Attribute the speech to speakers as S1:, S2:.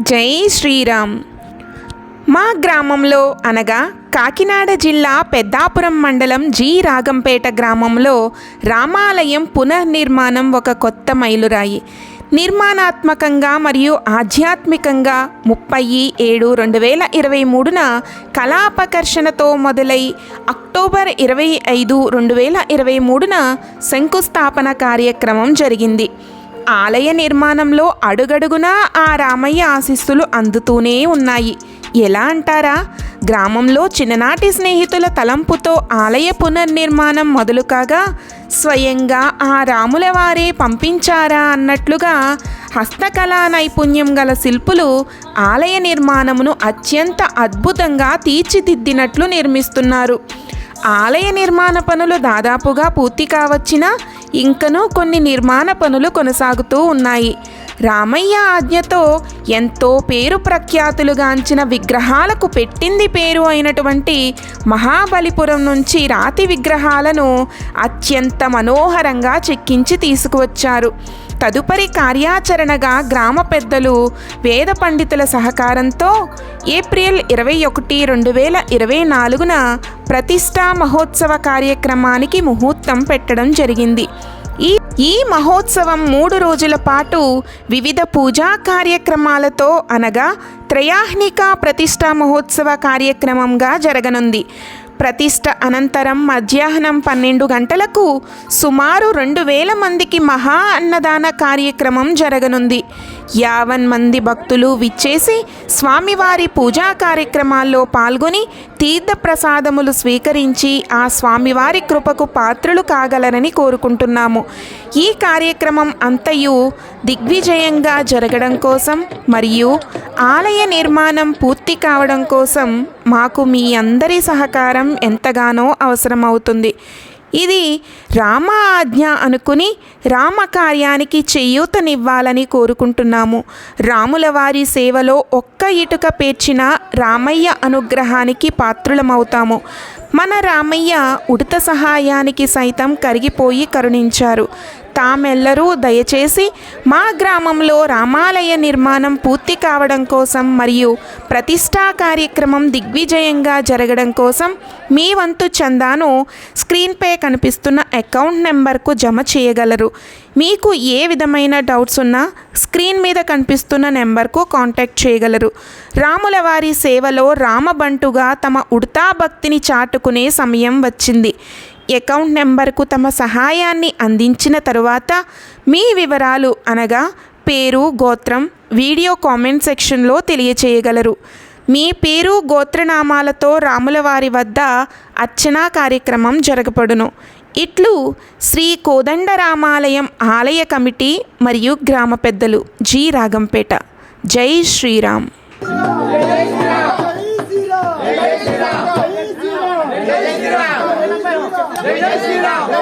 S1: జై శ్రీరామ్. మా గ్రామంలో అనగా కాకినాడ జిల్లా పెద్దాపురం మండలం జి రాగంపేట గ్రామంలో రామాలయం పునర్నిర్మాణం ఒక కొత్త మైలురాయి. నిర్మాణాత్మకంగా మరియు ఆధ్యాత్మికంగా ముప్పై ఏడు రెండు వేల ఇరవై మూడున కళాపకర్షణతో మొదలై అక్టోబర్ ఇరవై ఐదు రెండు వేల ఇరవై మూడున శంకుస్థాపన కార్యక్రమం జరిగింది. ఆలయ నిర్మాణంలో అడుగడుగునా ఆ రామయ్య ఆశీస్సులు అందుతూనే ఉన్నాయి. ఎలా అంటారా? గ్రామంలో చిన్ననాటి స్నేహితుల తలంపుతో ఆలయ పునర్నిర్మాణం మొదలు కాగా స్వయంగా ఆ రాముల వారే పంపించారా అన్నట్లుగా హస్తకళా నైపుణ్యం గల శిల్పులు ఆలయ నిర్మాణమును అత్యంత అద్భుతంగా తీర్చిదిద్దినట్లు నిర్మిస్తున్నారు. ఆలయ నిర్మాణ పనులు దాదాపుగా పూర్తి కావచ్చినా ఇంకనూ కొన్ని నిర్మాణ పనులు కొనసాగుతూ ఉన్నాయి. రామయ్య ఆజ్ఞతో ఎంతో పేరు ప్రఖ్యాతులుగాంచిన విగ్రహాలకు పెట్టింది పేరు అయినటువంటి మహాబలిపురం నుంచి రాతి విగ్రహాలను అత్యంత మనోహరంగా చెక్కించి తీసుకువచ్చారు. తదుపరి కార్యాచరణగా గ్రామ పెద్దలు వేద పండితుల సహకారంతో ఏప్రిల్ ఇరవై ఒకటి రెండు వేల ఇరవై నాలుగున ప్రతిష్టా మహోత్సవ కార్యక్రమానికి ముహూర్తం పెట్టడం జరిగింది. ఈ ఈ మహోత్సవం మూడు రోజుల పాటు వివిధ పూజా కార్యక్రమాలతో అనగా త్రయాహ్నిక ప్రతిష్టా మహోత్సవ కార్యక్రమంగా జరగనుంది. ప్రతిష్ట అనంతరం మధ్యాహ్నం పన్నెండు గంటలకు సుమారు రెండు వేల మందికి మహా అన్నదాన కార్యక్రమం జరగనుంది. యావన్ మంది భక్తులు విచ్చేసి స్వామివారి పూజా కార్యక్రమాల్లో పాల్గొని తీర్థ ప్రసాదములు స్వీకరించి ఆ స్వామివారి కృపకు పాత్రులు కాగలరని కోరుకుంటున్నాము. ఈ కార్యక్రమం అంతయు దిగ్విజయంగా జరగడం కోసం మరియు ఆలయ నిర్మాణం పూర్తి కావడం కోసం మాకు మీ అందరి సహకారం ఎంతగానో అవసరమవుతుంది. ఇది రామ ఆజ్ఞ అనుకుని రామ కార్యానికి చేయూతనివ్వాలని కోరుకుంటున్నాము. రాముల వారి సేవలో ఒక్క ఇటుక పేర్చిన రామయ్య అనుగ్రహానికి పాత్రులమవుతాము. మన రామయ్య ఉడత సహాయానికి సైతం కరిగిపోయి కరుణించారు. తామెల్లరూ దయచేసి మా గ్రామంలో రామాలయ నిర్మాణం పూర్తి కావడం కోసం మరియు ప్రతిష్టా కార్యక్రమం దిగ్విజయంగా జరగడం కోసం మీ వంతు చందాను స్క్రీన్పై కనిపిస్తున్న అకౌంట్ నెంబర్కు జమ చేయగలరు. మీకు ఏ విధమైన డౌట్స్ ఉన్నా స్క్రీన్ మీద కనిపిస్తున్న నెంబర్కు కాంటాక్ట్ చేయగలరు. రాముల వారి సేవలో రామబంటుగా తమ ఉడతా భక్తిని చాటుకునే సమయం వచ్చింది. అకౌంట్ నెంబర్కు తమ సహాయాన్ని అందించిన తరువాత మీ వివరాలు అనగా పేరు గోత్రం వీడియో కామెంట్ సెక్షన్లో తెలియచేయగలరు. మీ పేరు గోత్రనామాలతో రాముల వారి వద్ద అర్చనా కార్యక్రమం జరగబడును. ఇట్లు శ్రీ కోదండరామాలయం ఆలయ కమిటీ మరియు గ్రామ పెద్దలు జి. రాగంపేట. జై శ్రీరామ్.
S2: జై శ్రీరామ్